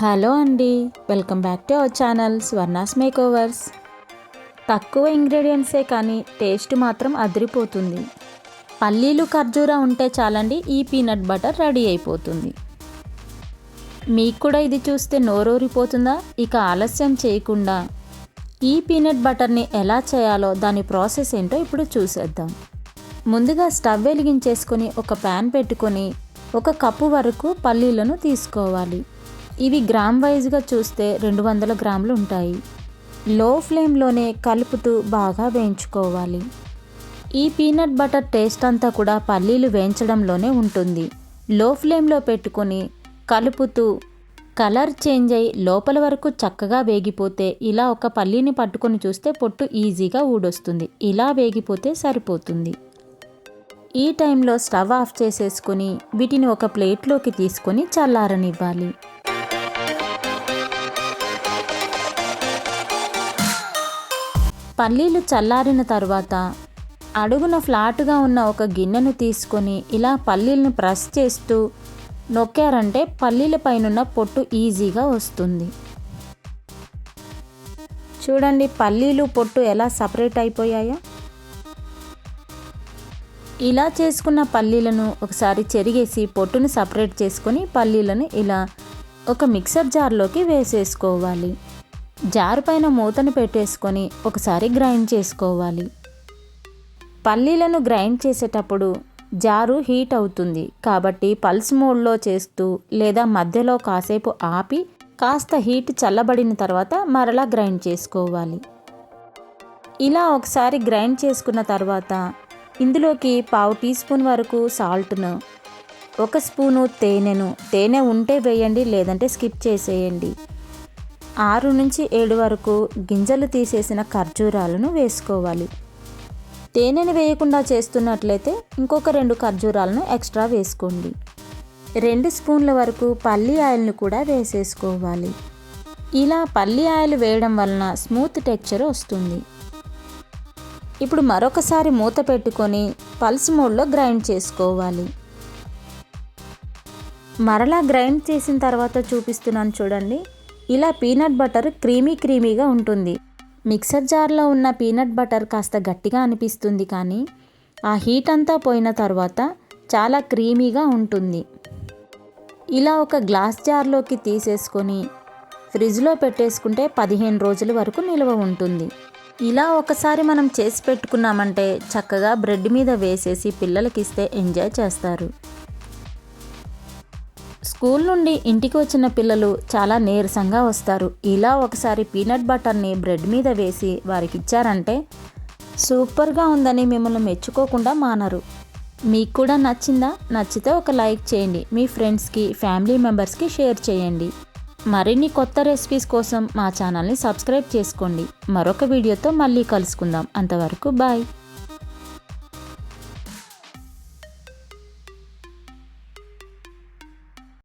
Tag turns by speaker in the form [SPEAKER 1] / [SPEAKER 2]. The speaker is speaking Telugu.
[SPEAKER 1] హలో అండి welcome back to our channel Swarna's makeovers. తక్కువ ఇంగ్రీడియంట్సే కానీ టేస్ట్ మాత్రం అదిరిపోతుంది. పల్లీలు ఖర్జూరా ఉంటే చాలండి ఈ పీనట్ బటర్ రెడీ అయిపోతుంది. మీకు కూడా ఇది చూస్తే నోరూరిపోతుందా? ఇక ఆలస్యం చేయకుండా ఈ పీనట్ బటర్ని ఎలా చేయాలో దాని ప్రాసెస్ ఏంటో ఇప్పుడు చూసేద్దాం. ముందుగా స్టవ్ వెలిగించేసుకొని ఒక ప్యాన్ పెట్టుకొని ఒక కప్పు వరకు పల్లీలను తీసుకోవాలి. ఇవి గ్రామ్ వైజ్గా చూస్తే రెండు వందల గ్రాములు ఉంటాయి. లో ఫ్లేమ్లోనే కలుపుతూ బాగా వేయించుకోవాలి. ఈ పీనట్ బటర్ టేస్ట్ అంతా కూడా పల్లీలు వేయించడంలోనే ఉంటుంది. లో ఫ్లేమ్లో పెట్టుకొని కలుపుతూ కలర్ చేంజ్ అయ్యి లోపల వరకు చక్కగా వేగిపోతే ఇలా ఒక పల్లీని పట్టుకొని చూస్తే పొట్టు ఈజీగా ఊడొస్తుంది. ఇలా వేగిపోతే సరిపోతుంది. ఈ టైంలో స్టవ్ ఆఫ్ చేసేసుకొని వీటిని ఒక ప్లేట్లోకి తీసుకొని చల్లారనివ్వాలి. పల్లీలు చల్లారిన తర్వాత అడుగున ఫ్లాట్గా ఉన్న ఒక గిన్నెను తీసుకొని ఇలా పల్లీలను ప్రెస్ చేస్తూ నొక్కారంటే పల్లీల పైనున్న పొట్టు ఈజీగా వస్తుంది. చూడండి పల్లీలు పొట్టు ఎలా సపరేట్ అయిపోయాయో? ఇలా చేసుకున్న పల్లీలను ఒకసారి చెరిగేసి పొట్టును సపరేట్ చేసుకొని పల్లీలను ఇలా ఒక మిక్సర్ జార్లోకి వేసేసుకోవాలి. జారు పైన మూతను పెట్టేసుకొని ఒకసారి గ్రైండ్ చేసుకోవాలి. పల్లీలను గ్రైండ్ చేసేటప్పుడు జారు హీట్ అవుతుంది. కాబట్టి పల్స్ మోడ్లో చేస్తూ లేదా మధ్యలో కాసేపు ఆపి కాస్త హీట్ చల్లబడిన తర్వాత మరలా గ్రైండ్ చేసుకోవాలి. ఇలా ఒకసారి గ్రైండ్ చేసుకున్న తర్వాత ఇందులోకి పావు టీ స్పూన్ వరకు సాల్ట్ను ఒక స్పూను తేనెను తేనె ఉంటే వేయండి లేదంటే స్కిప్ చేసేయండి. ఆరు నుంచి ఏడు వరకు గింజలు తీసేసిన ఖర్జూరాలను వేసుకోవాలి. తేనెని వేయకుండా చేస్తున్నట్లయితే ఇంకొక రెండు ఖర్జూరాలను ఎక్స్ట్రా వేసుకోండి. రెండు స్పూన్ల వరకు పల్లి ఆయిల్ని కూడా వేసేసుకోవాలి. ఇలా పల్లి ఆయిల్ వేయడం వలన స్మూత్ టెక్చర్ వస్తుంది. ఇప్పుడు మరొకసారి మూత పెట్టుకొని పల్స్ మోడ్లో గ్రైండ్ చేసుకోవాలి. మరలా గ్రైండ్ చేసిన తర్వాత చూపిస్తున్నాను చూడండి. ఇలా పీనట్ బటర్ క్రీమీ క్రీమీగా ఉంటుంది. మిక్సర్ జార్లో ఉన్న పీనట్ బటర్ కాస్త గట్టిగా అనిపిస్తుంది కానీ ఆ హీట్ అంతా పోయిన తర్వాత చాలా క్రీమీగా ఉంటుంది. ఇలా ఒక గ్లాస్ జార్లోకి తీసేసుకొని ఫ్రిడ్జ్లో పెట్టేసుకుంటే పదిహేను రోజుల వరకు నిల్వ ఉంటుంది. ఇలా ఒకసారి మనం చేసి పెట్టుకున్నామంటే చక్కగా బ్రెడ్ మీద వేసేసి పిల్లలకి ఇస్తే ఎంజాయ్ చేస్తారు. స్కూల్ నుండి ఇంటికి వచ్చిన పిల్లలు చాలా నీరసంగా వస్తారు. ఇలా ఒకసారి పీనట్ బటర్ని బ్రెడ్ మీద వేసి వారికి ఇచ్చారంటే సూపర్గా ఉందని మిమ్మల్ని మెచ్చుకోకుండా మానరు. మీకు కూడా నచ్చిందా? నచ్చితే ఒక లైక్ చేయండి. మీ ఫ్రెండ్స్కి ఫ్యామిలీ మెంబర్స్కి షేర్ చేయండి. మరిన్ని కొత్త రెసిపీస్ కోసం మా ఛానల్ని సబ్స్క్రైబ్ చేసుకోండి. మరొక వీడియోతో మళ్ళీ కలుసుకుందాం. అంతవరకు బాయ్.